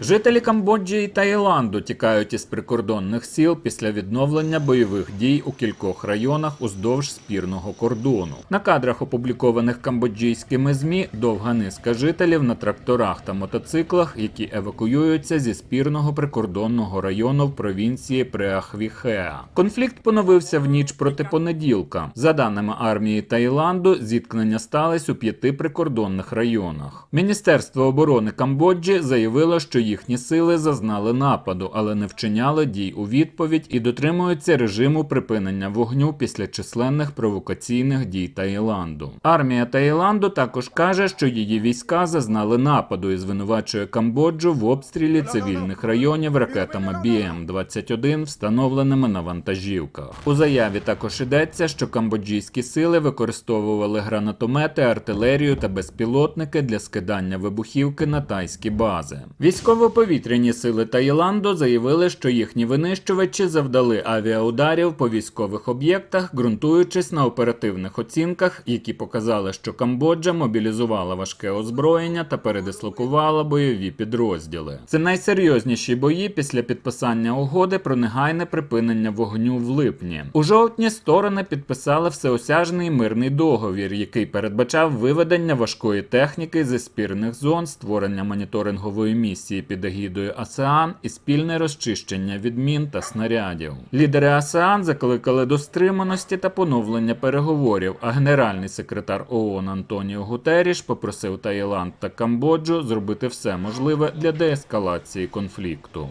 Жителі Камбоджі і Таїланду тікають із прикордонних сіл після відновлення бойових дій у кількох районах уздовж спірного кордону. На кадрах, опублікованих камбоджійськими змі, довга низка жителів на тракторах та мотоциклах, які евакуюються зі спірного прикордонного району в провінції Преахвіхеа. Конфлікт поновився в ніч проти понеділка. За даними армії Таїланду, зіткнення стались у п'яти прикордонних районах. Міністерство оборони Камбоджі заявило, що їхні сили зазнали нападу, але не вчиняли дій у відповідь і дотримуються режиму припинення вогню після численних провокаційних дій Таїланду. Армія Таїланду також каже, що її війська зазнали нападу і звинувачує Камбоджу в обстрілі цивільних районів ракетами BM-21, встановленими на вантажівках. У заяві також йдеться, що камбоджійські сили використовували гранатомети, артилерію та безпілотники для скидання вибухівки на тайські бази. Військово-повітряні сили Таїланду заявили, що їхні винищувачі завдали авіаударів по військових об'єктах, ґрунтуючись на оперативних оцінках, які показали, що Камбоджа мобілізувала важке озброєння та передислокувала бойові підрозділи. Це найсерйозніші бої після підписання угоди про негайне припинення вогню в липні. У жовтні сторони підписали всеосяжний мирний договір, який передбачав виведення важкої техніки зі спірних зон, створення моніторингової місії під егідою АСЕАН і спільне розчищення від мін та снарядів. Лідери АСЕАН закликали до стриманості та поновлення переговорів. А генеральний секретар ООН Антоніо Гутеріш попросив Таїланд та Камбоджу зробити все можливе для деескалації конфлікту.